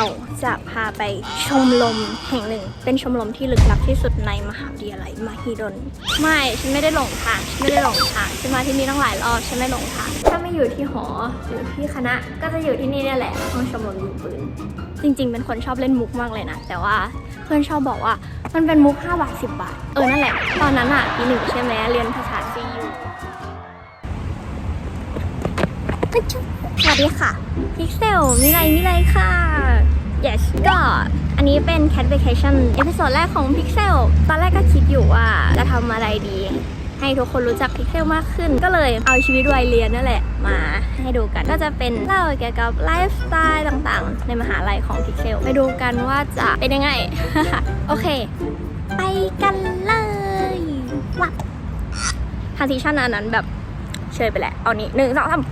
เราจะพาไปชมรมแห่งหนึ่ง เป็นชมรมที่ลึกลับที่สุดในมหาวิทยาลัยมหิดล ไม่ฉันไม่ได้หลงทางฉันไม่ได้หลงทางฉันมาที่นี่ตั้งหลายรอบฉันไม่หลงทางถ้าไม่อยู่ที่หออยู่ที่คณะก็จะอยู่ที่นี่เนี่ยแหละห้องชมรมยิงปืนจริง ๆ เป็นคนชอบเล่นมุกมากเลยนะแต่ว่าเพื่อนชอบบอกว่ามันเป็นมุก5บาท10 บาท เออนั่นแหละตอนนั้นอะปีหนึ่งใช่ไหมเรียนภาษาซีอยู่ส วัสดีค่ะพิกเซลมิไรมิไรค่ะ yes ก็อันนี้เป็น Cat Vacation เอพิโซดแรกของ Pixel ตอนแรกก็คิดอยู่ว่าจะทำอะไรดี ให้ทุกคนรู้จัก Pixel มากขึ้น ก็เลยเอาชีวิตวัยเรียนนั่นแหละมาให้ดูกันก็จะเป็นเล่าเกี่ยวกับไลฟ์สไตล์ต่างๆ ในมหาลัยของ Pixel ไปดูกันว่าจะเป็นยังไง โอเค ไปกันเลยวับทาร์ติชันอันนั้นแบบเชยไปแหละเอานี้หนึ่งสองสาม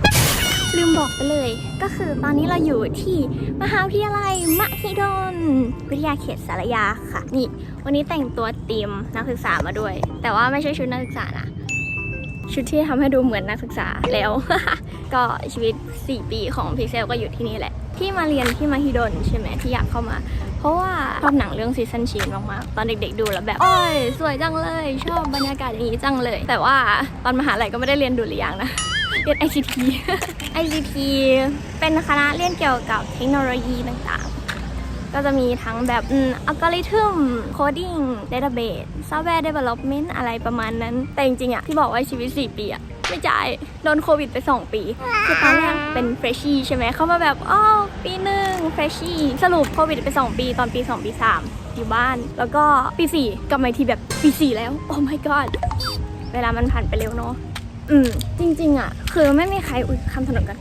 ลืมบอกไปเลย ก็คือตอนนี้เราอยู่ที่มหาวิทยาลัยมหิดลวิทยาเขตสารยาค่ะ นี่ วันนี้แต่งตัวเตรีมนักศึกษามาด้วย แต่ว่าไม่ใช่ชุดนักศึกษานะ ชุดที่ทำให้ดูเหมือนนักศึกษาแล้ว ก็ชีวิต 4 ปีของพิกเซลก็อยู่ที่นี่แหละ ที่มาเรียนที่มหิดลใช่ไหมที่อยากเข้ามา เพราะว่าชอบหนังเรื่องซีซันชีนมากๆ ตอนเด็กๆดูแล้วแบบโอ้ยสวยจังเลย ชอบบรรยากาศอย่างนี้จังเลย แต่ว่าตอนมหาลัยก็ไม่ได้เรียนดุริยางนะเรียน ICT ICT เป็นคณะเรียนเกี่ยวกับเทคโนโลยีต่างๆ ก็จะมีทั้งแบบอัลกอริทึมโคดิ้งเดต้าเบสซอฟต์แวร์เดเวล็อปเมนต์อะไรประมาณนั้น แต่จริงๆอะที่บอกว่าชีวิต 4 ปีอะ ไม่จ่ายโดนโควิดไป 2 ปีคือตอนแรกเป็นเฟรชชี่ใช่ไหมเข้ามาแบบอ้อปีหนึ่งเฟรชชี่สรุปโควิดไป 2 ปีตอนปี 2 ปี 3 อยู่บ้าน แล้วก็ปี 4กลับมาทีแบบปี 4 แล้ว โอ้ my god เวลามันผ่านไปเร็วเนาะอืม จริง ๆ อะ คือไม่มีใครอุ้ยคำถนนกัน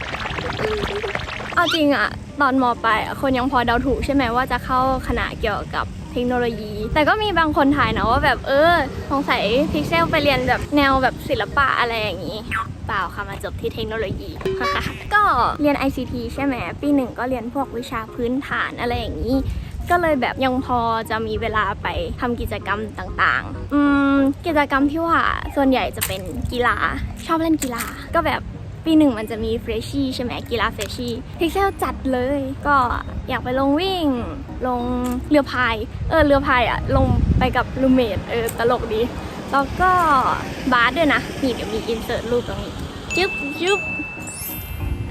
เอาจริงอะ ตอนมปลายคนยังพอเดาถูกใช่ไหมว่าจะเข้าคณะเกี่ยวกับ เทคโนโลยี แต่ก็มีบางคนถ่ายนะว่าแบบเออสงสัยพิกเซลไปเรียนแบบแนวแบบศิลปะอะไรอย่างนี้ เปล่าค่ะมาจบที่เทคโนโลยีก็เรียน ICT ใช่ไหมปีหนึ่งก็เรียนพวกวิชาพื้นฐานอะไรอย่างนี้ก็เลยแบบยังพอจะมีเวลาไปทำกิจกรรมต่างๆ อืม กิจกรรมที่ว่าส่วนใหญ่จะเป็นกีฬา ชอบเล่นกีฬา ก็แบบ ปีหนึ่งมันจะมีเฟรชชี่ใช่ไหมกีฬาเฟรชชี่พิกเซลจัดเลย ก็อยากไปลงวิ่ง ลงเรือพาย เออเรือพายอะลงไปกับลูเมดเออตลกดี แล้วก็บาสด้วยนะนี่เดี๋ยวมีอินเสิร์ตรูปตรงนี้จึ๊บจึ๊บ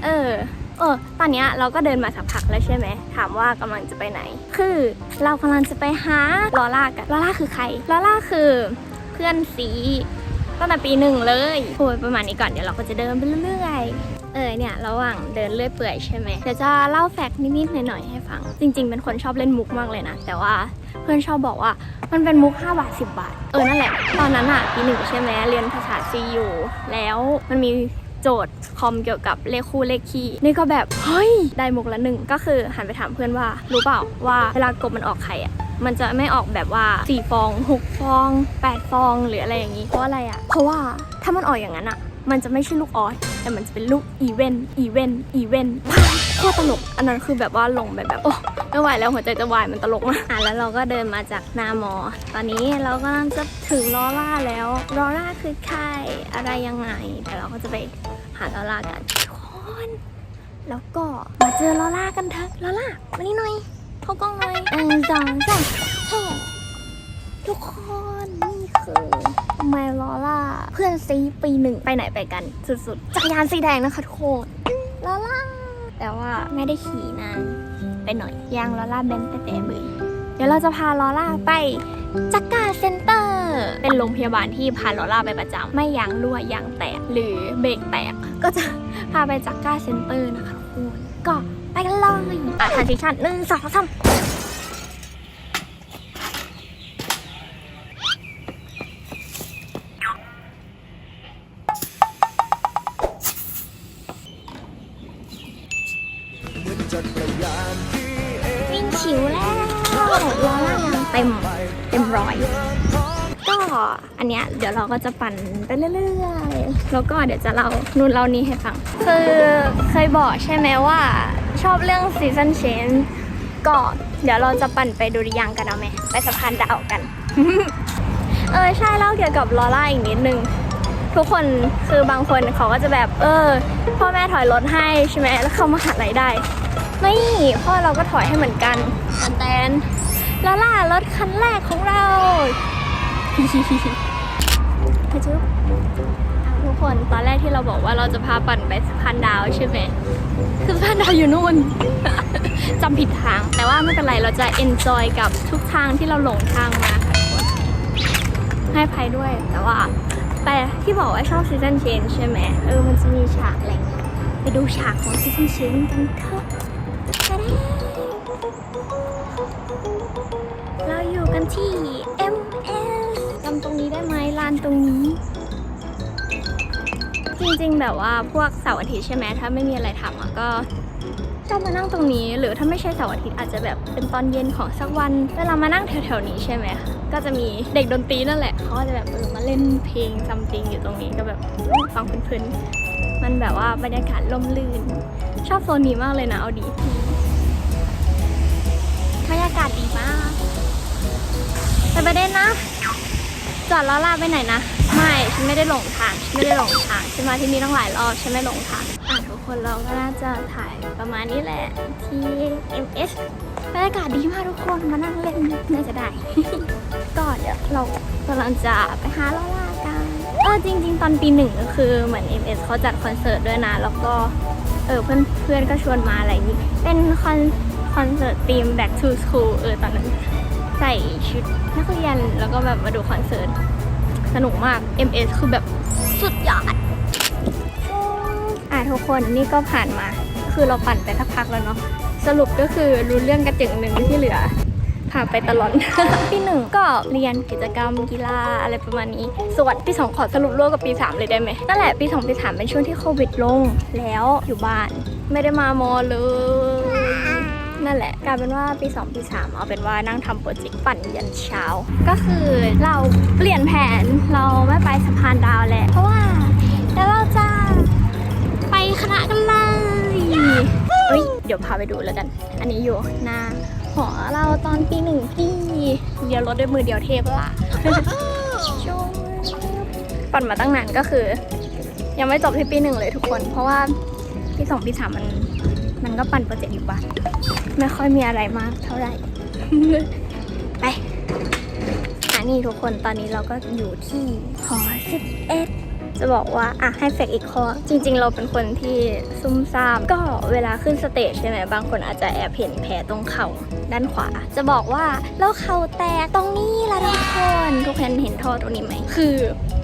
เออเออ ตอนนี้เราก็เดินมาสักพักแล้วใช่ไหม ถามว่ากำลังจะไปไหน คือเรากำลังจะไปหาลอล่ากัน ลอล่าคือใคร ลอล่าคือเพื่อนสี ตั้งแต่ปีหนึ่งเลยพูดประมาณนี้ก่อนเดี๋ยวเราก็จะเดินไปเรื่อยเออเนี่ยระหว่างเดินเรื่อยเปื่อยใช่ไหมเดี๋ยวจะเล่าแฟกต์นิดๆหน่อยๆให้ฟัง จริง ๆ เป็นคนชอบเล่นมุกมากเลยนะ แต่ว่าเพื่อนชอบบอกว่ามันเป็นมุก 5 บาท 10 บาท เออนั่นแหละ ตอนนั้นอะปีหนึ่งใช่ไหมเรียนภาษาซีอยู่แล้วมันมีโจทย์คอมเกี่ยวกับเลขคู่เลขคี่นี่ก็แบบ เฮ้ย ได้มุกละหนึ่งก็คือหันไปถามเพื่อนว่า รู้เปล่าว่าเวลากบมันออกไข่อะ มันจะไม่ออกแบบว่า 4 ฟอง 6 ฟอง 8 ฟอง หรืออะไรอย่างนี้ เพราะอะไรอะ เพราะว่าถ้ามันออกอย่างนั้นอะ มันจะไม่ใช่ลูกออสแต่มันจะเป็นลูกอีเวนอีเวนอีเวนโคตรตลก อันนั้นคือแบบว่าลงไปแบบโอ้ไม่ไหวแล้วหัวใจจะวายมันตลกมากอะแล้วเราก็เดินมาจากหน้ามอ ตอนนี้เรากำลังจะถึงลอล่าแล้วลอล่าคือใครอะไรยังไงเดี๋ยวเราก็จะไปหาลอล่ากันทุกคนแล้วก็มาเจอลอล่ากันเถอะลอล่ามานี่หน่อย เข้ากล้องหน่อยหนึ่งสองสามแฮ่ทุกคนนี่คือไมลอล่าเพื่อนซีปีหนึ่งไปไหนไปกัน สุดๆ จักรยานสีแดงนะคะทุกคนลอล่าแต่ว่าไม่ได้ขี่นานไปหน่อยยางลอล่าเบนแต่แต่เบยเดี๋ยวเราจะพาลอล่าไปจักราเซ็นเตอร์ เป็นโรงพยาบาลที่พาลอล่าไปประจำไม่ยางรั่วยางแตกหรือเบรกแตก ก็จะพาไปจักราเซ็นเตอร์นะคะทุกคนก็ อะทานซิชันหนึ่งสองสามวิ่งฉิวแล้วลอล่ายางเต็มเต็มร้อย ก็อันเนี้ยเดี๋ยวเราก็จะปั่นไปเรื่อยๆ แล้วก็เดี๋ยวจะเล่านู่นเล่านี้ให้ฟัง คือเคยบอกใช่ไหมว่า ชอบเรื่อง season change ก็เดี๋ยวเราจะปั่นไปดูริยังกันเอาไหมไปสะพานดาวกัน เออใช่เล่าเกี่ยวกับลอล่าอีกนิดนึง ทุกคนคือบางคนเขาก็จะแบบ เออ พ่อแม่ถอยรถให้ใช่ไหมแล้วเข้ามาหาลัยได้ไม่พ่อเราก็ถอยให้เหมือนกันตันแตนแล้วล่ะรถคันแรกของเราไปจุ๊บอะทุก คนตอนแรกที่เราบอกว่าเราจะพาปั่นไปสะพานดาวใช่ไหมคือสะพานดาวอยู่นู่น จำผิดทาง แต่ว่าไม่เป็นไรเราจะ enjoy กับทุกทางที่เราหลงทางมาค่ะทุกคนให้ภัยด้วย แต่ว่า แต่ที่บอกว่าชอบ season change ใช่ไหมเออมันจะมีฉากอะไรอย่างไปดูฉากของ season change กันเถอะเด้เราอยู่กันที่ MS จำตรงนี้ได้ไหมลานตรงนี้ จริงๆ แบบว่าพวกเสาร์อาทิตย์ใช่ไหมถ้าไม่มีอะไรทำอะก็ชอบมานั่งตรงนี้ หรือถ้าไม่ใช่เสาร์อาทิตย์อาจจะแบบเป็นตอนเย็นของสักวันเวลามานั่งแถวๆนี้ใช่ไหมก็จะมีเด็กดนตรีนั่นแหละเขาก็จะแบบเออมาเล่นเพลงซัมติงอยู่ตรงนี้ก็แบบฟังเพลินๆมันแบบว่าบรรยากาศล่มลื่น ชอบโซนนี้มากเลยนะเอาดีบรรยากาศดีมากแต่ประเด็นนะ จอดแล้วลาไปไหนนะ ไม่ฉันไม่ได้หลงทางฉันไม่ได้หลงทางฉันมาที่นี่ตั้งหลายรอบฉันไม่หลงทางอะทุกคนเราก็น่าจะถ่ายประมาณนี้แหละที่ MS บรรยากาศดีมากทุกคนมานั่งเล่นน่าจะได้ก็เดี๋ยวเรากำลังจะไปหาลอล่ากันเออจริง ๆ ตอนปีหนึ่งก็คือเหมือน MS เขาจัดคอนเสิร์ตด้วยนะ แล้วก็เออเพื่อนเพื่อนก็ชวนมาอะไรอย่างนี้เป็นคอนคอนเสิร์ตธีม Back to School เออตอนนั้นใส่ชุดนักเรียนแล้วก็แบบมาดูคอนเสิร์ต สนุกมาก MS คือแบบสุดยอด อะทุกคนนี่ก็ผ่านมา คือเราปั่นไปสักพักแล้วเนาะ สรุปก็คือรู้เรื่องกระจึงหนึ่งที่เหลือพาไปตลอด ปีหนึ่งก็เรียนกิจกรรมกีฬาอะไรประมาณนี้ ส่วนปีสองขอสรุปร่วมกับปีสามเลยได้ไหมนั่นแหละปีสองปีสามเป็นช่วงที่โควิดลง แล้วอยู่บ้านไม่ได้มามอเลย นั่นแหละกลายเป็นว่าปี 2 ปี 3 เอาเป็นว่านั่งทำโปรเจกต์ปั่นยันเช้า ก็คือเราเปลี่ยนแผนเราไม่ไปสะพานดาวแล้วเพราะว่าเดี๋ยวเราจะไปคณะกันเลยเอ้ยเดี๋ยวพาไปดูแล้วกัน อันนี้อยู่หน้าหอเราตอนปีหนึ่งที่เลี้ยวรถด้วยมือเดียวเทปละปั่นมาตั้งนานก็คือ ยังไม่จบที่ปีหนึ่งเลยทุกคน เพราะว่าปีสองปีสามมัน มันก็ปั่นโปรเจกต์อยู่บ้านไม่ค่อยมีอะไรมากเท่าไหร่ ไปอันนี้ทุกคนตอนนี้เราก็อยู่ที่หอ11จะบอกว่าอะให้แฟกอีกข้อ จริง ๆ เราเป็นคนที่ซุ่มซ่าม ก็เวลาขึ้นสเตจใช่ไหมบางคนอาจจะแอบเห็นแผลตรงเข่า ด้านขวา จะบอกว่าแล้วเข่าแตกตรงนี้ละทุกคนทุกคนเห็นท่อตรงนี้ไหมคือ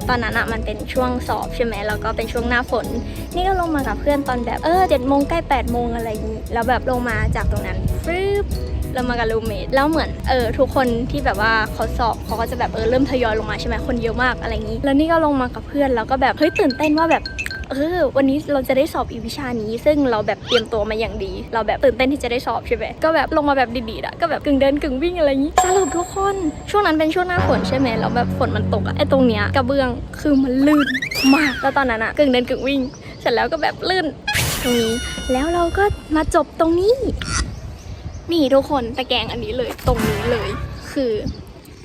ตอนนั้นอะมันเป็นช่วงสอบใช่ไหมแล้วก็เป็นช่วงหน้าฝน นี่ก็ลงมากับเพื่อนตอนแบบเออเจ็ดโมงใกล้แปดโมงอะไรอย่างนี้แล้วแบบลงมาจากตรงนั้นฟึบเรามากับรูเมทแล้วเหมือนเออทุกคนที่แบบว่าเขาสอบเขาก็จะแบบเออเริ่มทยอยลงมาใช่ไหมคนเยอะมากอะไรอย่างนี้ แล้วนี่ก็ลงมากับเพื่อนแล้วก็แบบเฮ้ยตื่นเต้นว่าแบบ เออวันนี้เราจะได้สอบอีวิชานี้ ซึ่งเราแบบเตรียมตัวมาอย่างดี เราแบบตื่นเต้นที่จะได้สอบใช่ไหมก็แบบลงมาแบบดีๆอะก็แบบกึ่งเดินกึ่งวิ่งอะไรอย่างนี้สรุปทุกคนช่วงนั้นเป็นช่วงหน้าฝนใช่ไหมแล้วแบบฝนมันตกอะไอตรงเนี้ยกระเบื้องคือมันลื่นมากแล้วตอนนั้นอะกึ่งเดินกึ่งวิ่ง เสร็จแล้วก็แบบลื่นตรงนี้ แล้วเราก็มาจบตรงนี้ นี่ทุกคนตะแกรงอันนี้เลยตรงนี้เลย คือ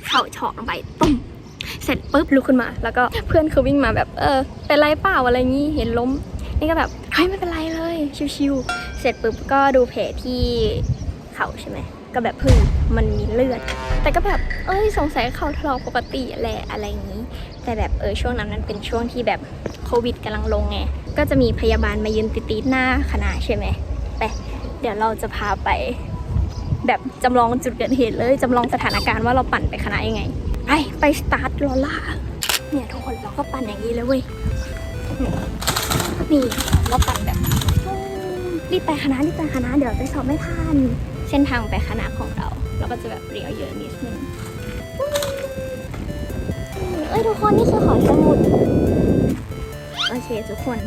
เข่าเฉาะลงไปตุ้ม เสร็จปุ๊บลุกขึ้นมา แล้วก็เพื่อนคือวิ่งมาแบบเออเป็นไรเปล่าอะไรงี้เห็นล้ม นี่ก็แบบเฮ้ยไม่เป็นไรเลยชิวๆเสร็จปุ๊บก็ดูแผลที่เข่าใช่ไหมก็แบบพึ่งมันมีเลือด แต่ก็แบบเอ้ยสงสัยเข่าถลอกปกติแหละอะไรอย่างนี้ แต่แบบเออช่วงนั้นมันเป็นช่วงที่แบบโควิดกำลังลงไงก็จะมีพยาบาลมายืนติดๆหน้าคณะใช่ไหมไปเดี๋ยวเราจะพาไป แบบจำลองจุดเกิดเหตุเลยจำลองสถานการณ์ว่าเราปั่นไปคณะยังไง ไปไปสตาร์ทลอล่าเนี่ยทุกคนเราก็ปั่นอย่างนี้เลยเว้ยนี่เราปั่นแบบอืมรีบไปคณะรีบไปคณะเดี๋ยวไปสอบไม่ทันเส้นทางไปคณะของเรา เราก็จะแบบเรียวเยอะนิดนึงอืมเอ้ยทุกคนนี่คือหอสมุดโอเคทุกคน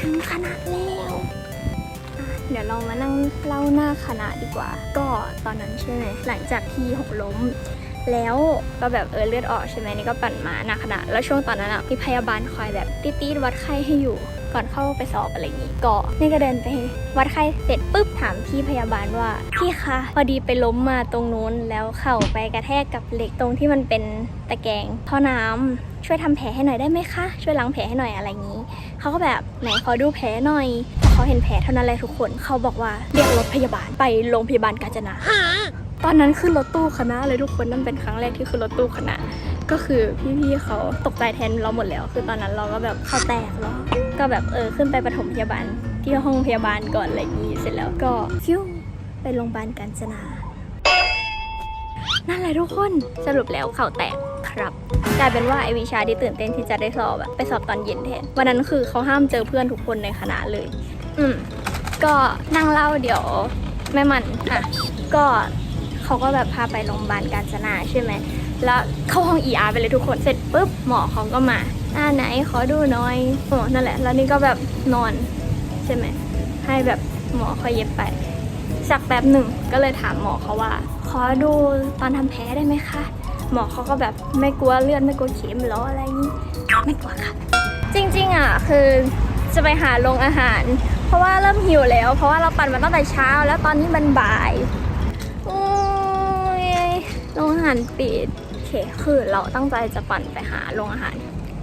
ถึงคณะแล้วอะเดี๋ยวเรามานั่งเล่าหน้าคณะดีกว่า ก็ตอนนั้นใช่ไหมหลังจากที่หกล้ม แล้วก็แบบเออเลือดออกใช่ไหมนี่ก็ปั่นมาหนักขนาดแล้วช่วงตอนนั้นอะมีพยาบาลคอยแบบตีดๆวัดไข้ให้อยู่ก่อนเข้าไปสอบอะไรอย่างงี้ก็นี่ก็เดินไปวัดไข้เสร็จปุ๊บถามพี่พยาบาลว่า พี่คะพอดีไปล้มมาตรงนู้นแล้วเข่าไปกระแทกกับเหล็กตรงที่มันเป็นตะแกรงท่อน้ำช่วยทำแผลให้หน่อยได้ไหมคะ ช่วยล้างแผลให้หน่อยอะไรอย่างนี้ เขาก็แบบไหนขอดูแผลหน่อยพอเขาเห็นแผลเท่านั้นแหละทุกคนเขาบอกว่าเรียกรถพยาบาลไปโรงพยาบาลกาญจนา ตอนนั้นขึ้นรถตู้คณะเลยทุกคนนั่นเป็นครั้งแรกที่ขึ้นรถตู้คณะ ก็คือพี่ๆเขาตกใจแทนเราหมดแล้ว คือตอนนั้นเราก็แบบเข้าแตกแล้วก็แบบเออขึ้นไปปฐมพยาบาลที่ห้องพยาบาลก่อนอะไรอย่างนี้เสร็จแล้วก็ฟิวไปโรงพยาบาลกาญจนา นั่นแหละทุกคนสรุปแล้วเข่าแตกครับกลายเป็นว่าไอวิชาที่ตื่นเต้นที่จะได้สอบอะไปสอบตอนเย็นแทนวันนั้นคือเขาห้ามเจอเพื่อนทุกคนในคณะเลย อืมก็นั่งเล่าเดี๋ยวแม่มันอะก็ เขาก็แบบพาไปโรงพยาบาลกาญจนาใช่ไหม แล้วเข้าห้อง ER ไปเลยทุกคน เสร็จปุ๊บหมอเขาก็มา อ่าไหนขอดูหน่อยโอ้นั่นแหละ แล้วนี่ก็แบบนอนใช่ไหม ให้แบบหมอเขาเย็บไป สักแป๊บหนึ่งก็เลยถามหมอเขาว่า ขอดูตอนทำแผลได้ไหมคะ หมอเขาก็แบบไม่กลัวเลือดไม่กลัวเข็มหรออะไรนี้ ไม่กลัวค่ะ จริงๆอะคือจะไปหาโรงอาหาร เพราะว่าเริ่มหิวแล้ว เพราะว่าเราปั่นมาตั้งแต่เช้า แล้วตอนนี้มันบ่าย โรงอาหารปิดโอเคคือเราตั้งใจจะปั่นไปหาโรงอาหาร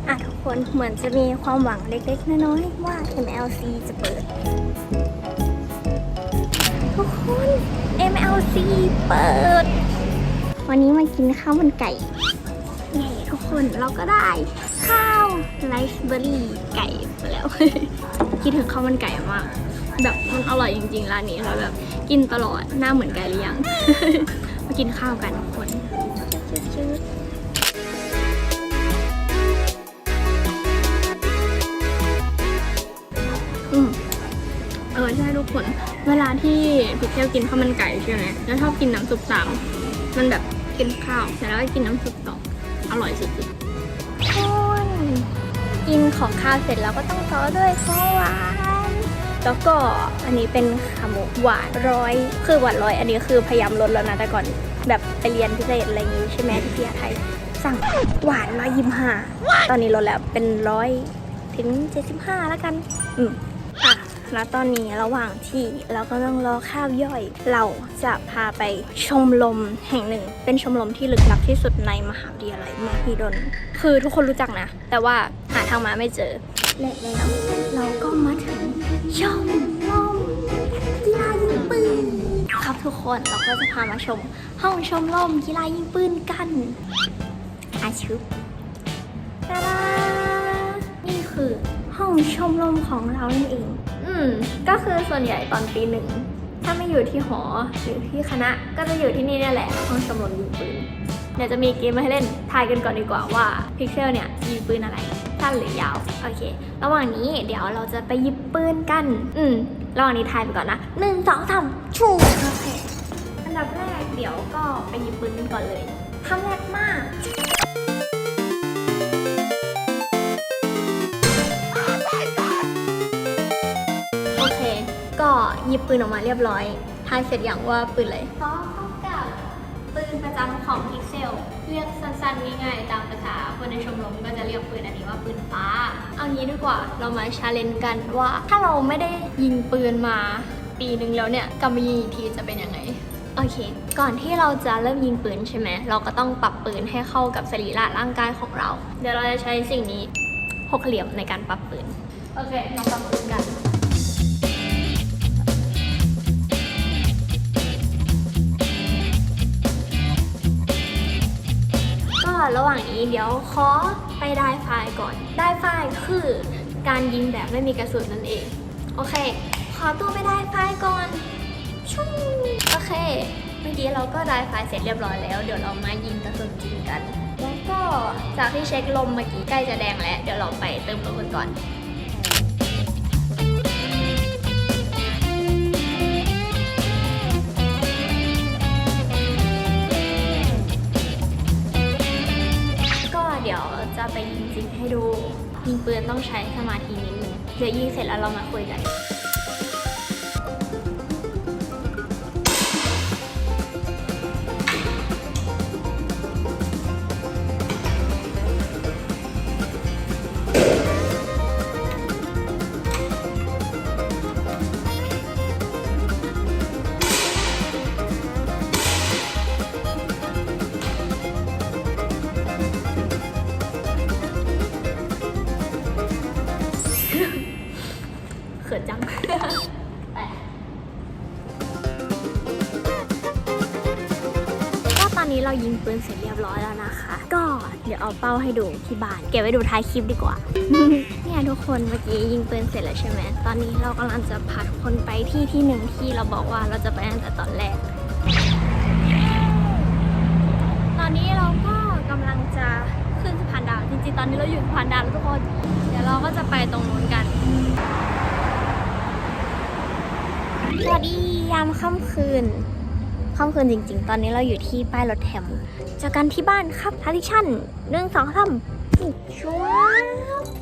อะทุกคนเหมือนจะมีความหวังเล็กๆ น้อยๆ ว่า MLC จะเปิด ทุกคน MLC เปิด วันนี้มากินข้าวมันไก่เย่ทุกคนเราก็ได้ ข้าวไรซ์เบอร์รี่ไก่มาแล้ว คิดถึงข้าวมันไก่มากแบบมันอร่อยจริงๆร้านนี้เราแบบกินตลอดหน้าเหมือนไก่หรือยัง มากินข้าวกันทุกคนจืดๆอืมเออใช่ทุกคน เวลาที่พี่เที่ยวกินข้าวมันไก่ใช่ไหมแล้วชอบกินน้ำซุปตามมันแบบกินข้าวเสร็จแล้วก็กินน้ำซุปต่ออร่อยสุดๆคนกินของข้าวเสร็จแล้วก็ต้องต่อด้วยข้าวหวาน แล้วก็อันนี้เป็นขาหมูหวานร้อย คือหวานร้อย อันนี้คือพยายามลดแล้วนะแต่ก่อนแบบไปเรียนพิเศษอะไรอย่างงี้ใช่ไหมที่พี่อาไทย สั่งหวานร้อยยิมห้าตอนนี้ลดแล้วเป็นร้อยถึงเจ็ดสิบห้าแล้วกัน อืมอะแล้วตอนนี้ระหว่างที่เราก็ต้องรอข้าวย่อย เราจะพาไปชมรมแห่งหนึ่ง เป็นชมรมที่ลึกลับที่สุดในมหาวิทยาลัยมหิดล คือทุกคนรู้จักนะ แต่ว่าหาทางมาไม่เจอและแล้วเราก็มาถึง ชมรมกีฬายิงปืนครับทุกคนเราก็จะพามาชม ห้องชมรมกีฬายิงปืนกันอาชุบตาดานี่คือห้องชมรมของเรานั่นเอง อืม ก็คือส่วนใหญ่ตอนปีหนึ่ง ถ้าไม่อยู่ที่หอหรือที่คณะก็จะอยู่ที่นี่นี่แหละห้องชมรมยิงปืนเดี๋ยวจะมีเกมมาให้เล่นทายกันก่อนดีกว่าว่าพิกเซลเนี่ยยิงปืนอะไร สั้นหรือยาว โอเค ระหว่างนี้เดี๋ยวเราจะไปหยิบปืนกัน อืมระหว่างนี้ทายไปก่อนนะหนึ่งสองสามชูโอเค อันดับแรกเดี๋ยวก็ไปหยิบปืนกันก่อนเลยครั้งแรกมากโอเค ก็หยิบปืนออกมาเรียบร้อยทายเสร็จอย่างว่าปืนอะไรพร้อมพบกับปืนประจำของพิกเซล เรียกสั้นๆง่ายๆตามภาษาคนในชมรมก็จะเรียกปืนอันนี้ว่าปืนฟ้า เอางี้ดีกว่าเรามาชาเลนจ์กันว่า ถ้าเราไม่ได้ยิงปืนมาปีนึงแล้วเนี่ยกลับมายิงอีกทีจะเป็นยังไงโอเค ก่อนที่เราจะเริ่มยิงปืนใช่ไหม เราก็ต้องปรับปืนให้เข้ากับสรีระร่างกายของเรา เดี๋ยวเราจะใช้สิ่งนี้หกเหลี่ยมในการปรับปืน โอเคเราปรับปืนกัน ระหว่างนี้เดี๋ยวขอไปได้ไฟล์ก่อน ได้ไฟล์คือการยิงแบบไม่มีกระสุนนั่นเอง โอเค ขอตัวไปได้ไฟล์ก่อนชูโอเค เมื่อกี้เราก็ได้ไฟล์เสร็จเรียบร้อยแล้ว เดี๋ยวเรามายิงกระสุนจริงกัน แล้วก็จากที่เช็คลมเมื่อกี้ใกล้จะแดงแล้ว เดี๋ยวเราไปเติมลมกันก่อน จะไปยิงจริงให้ดูยิงปืนต้องใช้สมาธินิดนึงเดี๋ยวยิงเสร็จแล้วเรามาคุยกันอน นเรายิงปืนเสร็จเรียบร้อยแล้วนะคะ ก็เดี๋ยวเอาเป้าให้ดูที่บ้าน เก็บไว้ดูท้ายคลิปดีกว่า เนี่ยทุกคนเมื่อกี้ยิงปืนเสร็จแล้วใช่ไหมตอนนี้เรากำลังจะพาทุกคนไปที่ที่หนึ่งที่เราบอกว่าเราจะไปตั้งแต่ตอนแรก ตอนนี้เราก็กำลังจะขึ้นสะพานดาวจริงๆ ตอนนี้เราอยู่สะพานดาวแล้วทุกคน เดี๋ยวเราก็จะไปตรงนู้นกันสวัสดียามค่ำคืน ค่ำคืนจริง ๆ ตอนนี้เราอยู่ที่ป้ายรถแถมจากันที่บ้านครับทาริชั่นหนึ่งสองสามชัว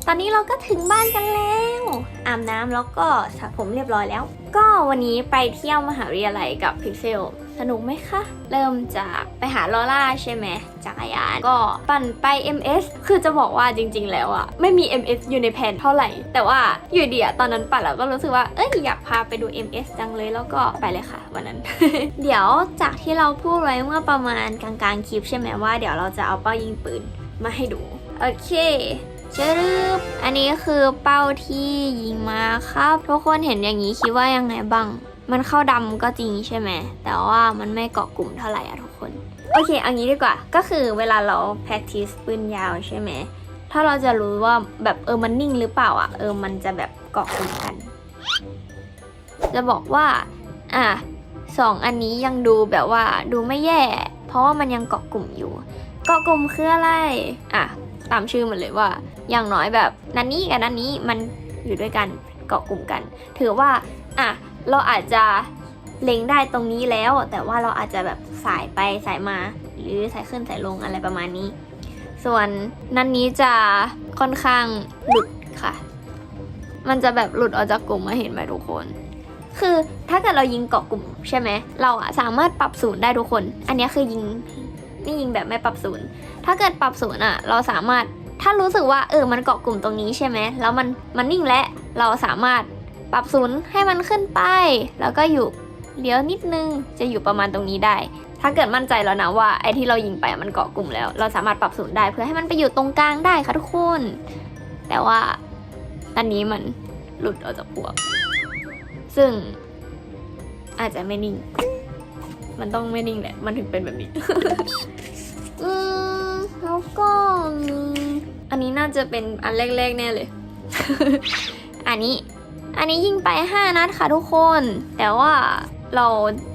ตอนนี้เราก็ถึงบ้านกันแล้วอาบน้ำแล้วก็สระผมเรียบร้อยแล้ว ก็วันนี้ไปเที่ยวมหาวิทยาลัยกับพิกเซล สนุกไหมคะ เริ่มจากไปหาลอล่าใช่ไหมจักรยานก็ปั่นไป MS คือจะบอกว่าจริง ๆ แล้วอะไม่มี MS อยู่ในแผนเท่าไหร่ แต่ว่าอยู่ดีอะตอนนั้นปั่นแล้วก็รู้สึกว่าเอ้ยอยากพาไปดู MS จังเลยแล้วก็ไปเลยค่ะ วันนั้น เดี๋ยวจากที่เราพูดไว้เมื่อประมาณกลางๆคลิปใช่ไหมว่าเดี๋ยวเราจะเอาเป้ายิงปืนมาให้ดูโอเคเชรึบอันนี้คือเป้าที่ยิงมาครับ ทุกคนเห็นอย่างนี้คิดว่ายังไงบ้าง มันเข้าดำก็จริงใช่ไหม แต่ว่ามันไม่เกาะกลุ่มเท่าไหร่อะทุกคน โอเคเอางี้ดีกว่า ก็คือเวลาเรา practice ปืนยาวใช่ไหม ถ้าเราจะรู้ว่าแบบเออมันนิ่งหรือเปล่าอะเออมันจะแบบเกาะกลุ่มกัน จะบอกว่า อะสองอันนี้ยังดูแบบว่าดูไม่แย่ เพราะว่ามันยังเกาะกลุ่มอยู่ เกาะกลุ่มคืออะไร อะตามชื่อมันเลยว่า อย่างน้อยแบบนันนี้กับนันนี้มันอยู่ด้วยกันเกาะกลุ่มกัน ถือว่า อะ เราอาจจะเล็งได้ตรงนี้แล้ว แต่ว่าเราอาจจะแบบสายไปสายมา หรือสายขึ้นสายลงอะไรประมาณนี้ ส่วนนันนี้จะค่อนข้างหลุดค่ะ มันจะแบบหลุดออกจากกลุ่มมาเห็นไหมทุกคน คือถ้าเกิดเรายิงเกาะกลุ่มใช่ไหมเราสามารถปรับศูนย์ได้ทุกคน อันนี้คือยิงนี่ยิงแบบไม่ปรับศูนย์ ถ้าเกิดปรับศูนย์อะ เราสามารถถ้ารู้สึกว่าเออมันเกาะกลุ่มตรงนี้ใช่ไหมแล้วมันมันนิ่งและเราสามารถ ปรับศูนย์ให้มันขึ้นไป แล้วก็อยู่เลี้ยวนิดนึงจะอยู่ประมาณตรงนี้ได้ ถ้าเกิดมั่นใจแล้วนะว่าไอ้ที่เรายิงไปมันเกาะกลุ่มแล้ว เราสามารถปรับศูนย์ได้เพื่อให้มันไปอยู่ตรงกลางได้ค่ะทุกคน แต่ว่าอันนี้มันหลุดออกจากพวก ซึ่งอาจจะไม่นิ่ง มันต้องไม่นิ่งแหละ มันถึงเป็นแบบนี้ อืมแล้วก็อันนี้น่าจะเป็นอันแรกๆแน่เลย อันนี้ อันนี้ยิงไป 5 นัดค่ะทุกคน แต่ว่าเรา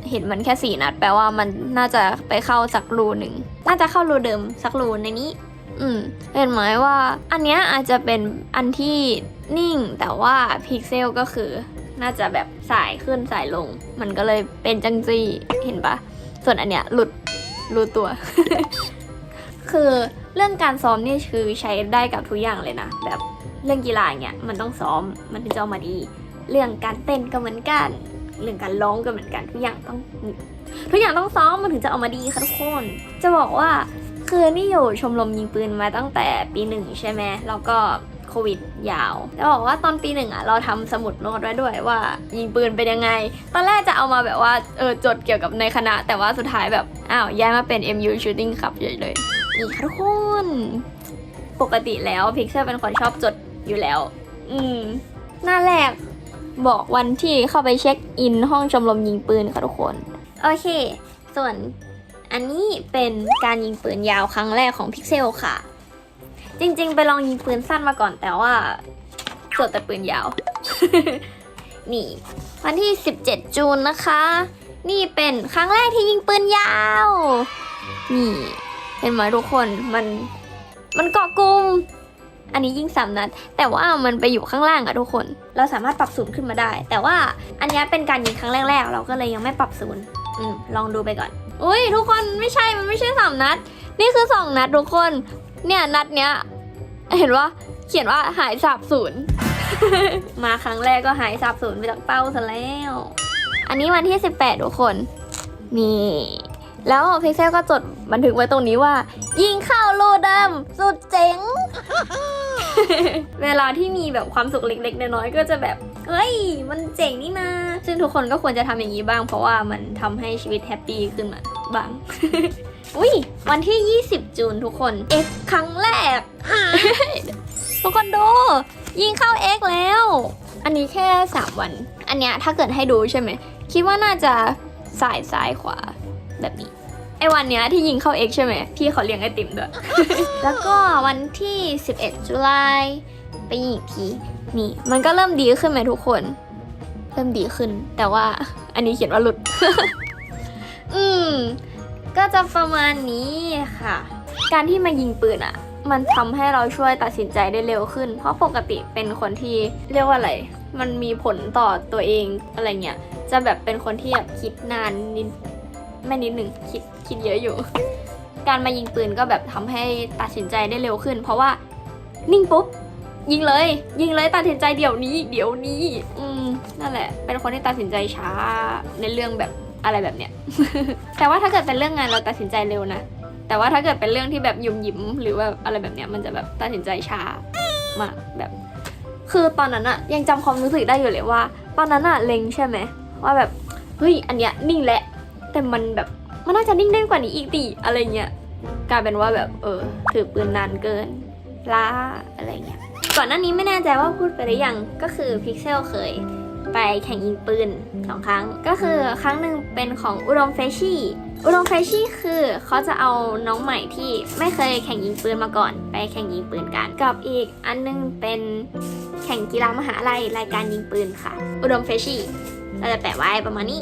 เห็นมันแค่ 4 นัด แปลว่ามันน่าจะไปเข้าสักรูหนึ่ง น่าจะเข้ารูเดิมสักรูในนี้ อืมเห็นไหมว่า อันเนี้ยอาจจะเป็นอันที่นิ่ง แต่ว่าพิกเซลก็คือ น่าจะแบบสายขึ้นสายลง มันก็เลยเป็นจังจี้เห็นปะส่วนอันเนี้ยหลุดรู้ตัว คือเรื่องการซ้อมนี่คือใช้ได้กับทุกอย่างเลยนะแบบ เรื่องกีฬาอย่างเงี้ยมันต้องซ้อมมันถึงจะออกมาดี เรื่องการเต้นก็เหมือนกัน เรื่องการร้องก็เหมือนกันทุกอย่างต้องทุกอย่างต้องซ้อมมันถึงจะออกมาดีค่ะทุกคน จะบอกว่าคือนี่อยู่ชมรมยิงปืนมาตั้งแต่ปีหนึ่งใช่ไหมแล้วก็โควิดยาวจะบอกว่าตอนปีหนึ่งอะเราทำสมุดโน้ตไว้ด้วยว่า ยิงปืนเป็นยังไง ตอนแรกจะเอามาแบบว่าเออจดเกี่ยวกับในคณะ แต่ว่าสุดท้ายแบบอ้าวย้ายมาเป็น MU Shooting ครับใหญ่เลยนี่ค่ะทุกคน ปกติแล้วพิกเซลเป็นคนชอบจด อยู่แล้ว อืม หน้าแรกบอกวันที่เข้าไปเช็คอินห้องชมรมยิงปืนค่ะทุกคน โอเค ส่วนอันนี้เป็นการยิงปืนยาวครั้งแรกของพิกเซลค่ะ จริงๆ ไปลองยิงปืนสั้นมาก่อนแต่ว่าจดแต่ปืนยาว นี่ วันที่ 17 จูนนะคะ นี่เป็นครั้งแรกที่ยิงปืนยาว นี่ เห็นไหมทุกคนมันมันเกาะกลุ่ม อันนี้ยิงสามนัด แต่ว่ามันไปอยู่ข้างล่างอะทุกคน เราสามารถปรับศูนย์ขึ้นมาได้ แต่ว่าอันนี้เป็นการยิงครั้งแรกๆ เราก็เลยยังไม่ปรับศูนย์อืมลองดูไปก่อน อุ้ยทุกคนไม่ใช่มันไม่ใช่สามนัด นี่คือสองนัดทุกคน เนี่ยนัดเนี้ย เห็นว่าเขียนว่าหายสาบศูนย์มาครั้งแรกก็หายสาบศูนย์ไปจากเป้าซะแล้ว อันนี้วันที่ 18 ทุกคน นี่ แล้วพิกเซลก็จดบันทึกไว้ตรงนี้ว่า ยิงเข้าโลเดิมสุดเจ๋ง เวลาที่มีแบบความสุขเล็กๆน้อยๆก็จะแบบเฮ้ย มันเจ๋งนี่นาซึ่งทุกคนก็ควรจะทำอย่างนี้บ้าง เพราะว่ามันทำให้ชีวิตแฮปปี้ขึ้นมาบ้าง อุ้ยวันที่ 20 จูนทุกคน X ครั้งแรก ทุกคนดู ยิงเข้า X แล้ว อันนี้แค่ 3 วัน อันเนี้ยถ้าเกิดให้ดูใช่ไหม คิดว่าน่าจะสายซ้ายขวา แบบนี้ไอ้วันเนี้ยที่ยิงเข้าเอกใช่ไหมพี่เขาเลี้ยงไอติมด้วย แล้วก็วันที่ 11จุลายไปยิงอีกทีนี่ มันก็เริ่มดีขึ้นไหมทุกคน เริ่มดีขึ้น แต่ว่าอันนี้เขียนว่าหลุด อืม ก็จะประมาณนี้ค่ะ การที่มายิงปืนอะมันทำให้เราช่วยตัดสินใจได้เร็วขึ้น เพราะปกติเป็นคนที่เรียกว่าอะไร มันมีผลต่อตัวเองอะไรเงี้ย จะแบบเป็นคนที่แบบคิดนานนิด ไม่นิดหนึ่งคิดคิดเยอะอยู่ การมายิงปืนก็แบบทำให้ตัดสินใจได้เร็วขึ้น เพราะว่านิ่งปุ๊บยิงเลย ยิงเลยตัดสินใจเดี๋ยวนี้ เดี๋ยวนี้ อืมนั่นแหละ เป็นคนที่ตัดสินใจช้าในเรื่องแบบอะไรแบบเนี้ย แต่ว่าถ้าเกิดเป็นเรื่องงานเราตัดสินใจเร็วนะ แต่ว่าถ้าเกิดเป็นเรื่องที่แบบยุ่มยิ้มหรือว่าอะไรแบบเนี้ยมันจะแบบตัดสินใจช้ามากแบบ คือตอนนั้นอะยังจำความรู้สึกได้อยู่เลยว่า ตอนนั้นอะเล็งใช่ไหมว่าแบบเฮ้ยอันเนี้ยนิ่งแหละ แต่มันแบบมันน่าจะนิ่งได้กว่านี้อีกดิอะไรเงี้ยกลายเป็นว่าแบบเออถือปืนนานเกินล้าอะไรเงี้ยก่อนหน้านี้ไม่แน่ใจว่าพูดไปหรือยังก็คือพิกเซลเคยไปแข่งยิงปืนสองครั้ง ก็คือครั้งหนึ่งเป็นของอุดมเฟชชี่อุดมเฟชชี่คือเขาจะเอาน้องใหม่ที่ไม่เคยแข่งยิงปืนมาก่อน ไปแข่งยิงปืนกันกับอีกอันนึงเป็นแข่งกีฬามหาลัยรายการยิงปืนค่ะ อุดมเฟชชี่เราจะแปะไว้ประมาณนี้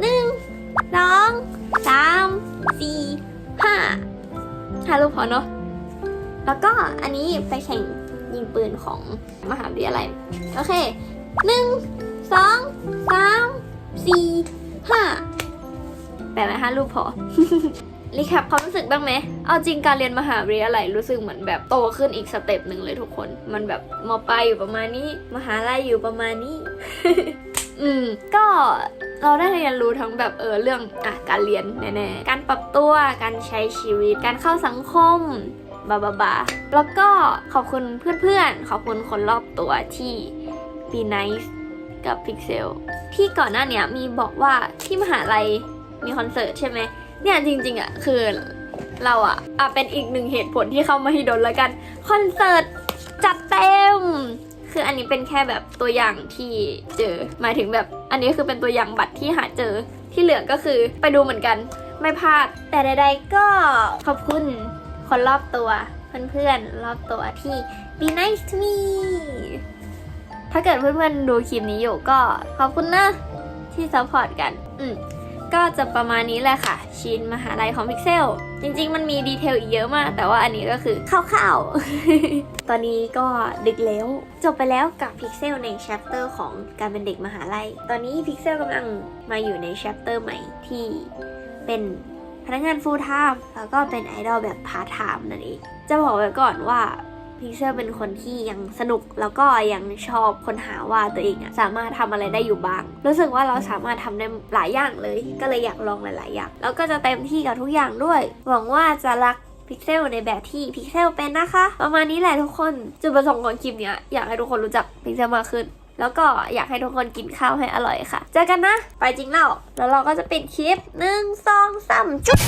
หนึ่งสองสามสี่ห้าห้ารูปพอเนาะแล้วก็อันนี้ไปแข่งยิงปืนของมหาวิทยาลัยโอเคหนึ่งสองสามสี่ห้าแปดไหมห้ารูปพอรีแคปความรู้สึกบ้างไหม เอาจริงการเรียนมหาวิทยาลัยรู้สึกเหมือนแบบโตขึ้นอีกสเต็ปหนึ่งเลยทุกคน มันแบบมปลายอยู่ประมาณนี้ มหาลัยอยู่ประมาณนี้ อืม ก็ เราได้เรียนรู้ทั้งแบบเออเรื่องอะการเรียนแน่ๆ การปรับตัว การใช้ชีวิต การเข้าสังคมบาบาบาแล้วก็ขอบคุณเพื่อนๆ ขอบคุณคนรอบตัวที่ Be Nice กับ Pixel ที่ก่อนหน้าเนี้ยมีบอกว่าที่มหาลัยมีคอนเสิร์ตใช่ไหมเนี่ยจริงๆอะคือเราอะอะเป็นอีกหนึ่งเหตุผลที่เข้ามาฮิดนแล้วกัน คอนเสิร์ตจัดเต็ม คืออันนี้เป็นแค่แบบตัวอย่างที่เจอ หมายถึงแบบอันนี้คือเป็นตัวอย่างบัตรที่หาเจอ ที่เหลือก็คือไปดูเหมือนกัน ไม่พลาด แต่ใดๆก็ขอบคุณคนรอบตัว เพื่อนๆรอบตัวที่ be nice to me ถ้าเกิดเพื่อนๆดูคลิปนี้อยู่ก็ขอบคุณนะที่ซัพพอร์ตกัน อืม ก็จะประมาณนี้แหละค่ะ ชินมหาลัยของพิกเซลจริงๆ มันมีดีเทลอีกเยอะมาก แต่ว่าอันนี้ก็คือคร่าวๆ ตอนนี้ก็ดึกแล้ว จบไปแล้วกับพิกเซลในแชปเตอร์ของการเป็นเด็กมหาลัย ตอนนี้พิกเซลกำลังมาอยู่ในแชปเตอร์ใหม่ที่เป็นพนักงาน full time แล้วก็เป็นไอดอลแบบ part time นั่นเอง จะบอกไว้ก่อนว่า พิกเซลเป็นคนที่ยังสนุกแล้วก็ยังชอบค้นหาว่าตัวเองอะสามารถทำอะไรได้อยู่บ้าง รู้สึกว่าเราสามารถทำได้หลายอย่างเลย ก็เลยอยากลองหลาย ๆ อย่าง แล้วก็จะเต็มที่กับทุกอย่างด้วย หวังว่าจะรักพิกเซลในแบบที่พิกเซลเป็นนะคะ ประมาณนี้แหละทุกคนจุดประสงค์ของคลิปเนี้ยอยากให้ทุกคนรู้จักพิกเซลมากขึ้น แล้วก็อยากให้ทุกคนกินข้าวให้อร่อยค่ะ เจอกันนะ ไปจริงแล้วแล้วเราก็จะปิดคลิปหนึ่งสองสามจุ๊บ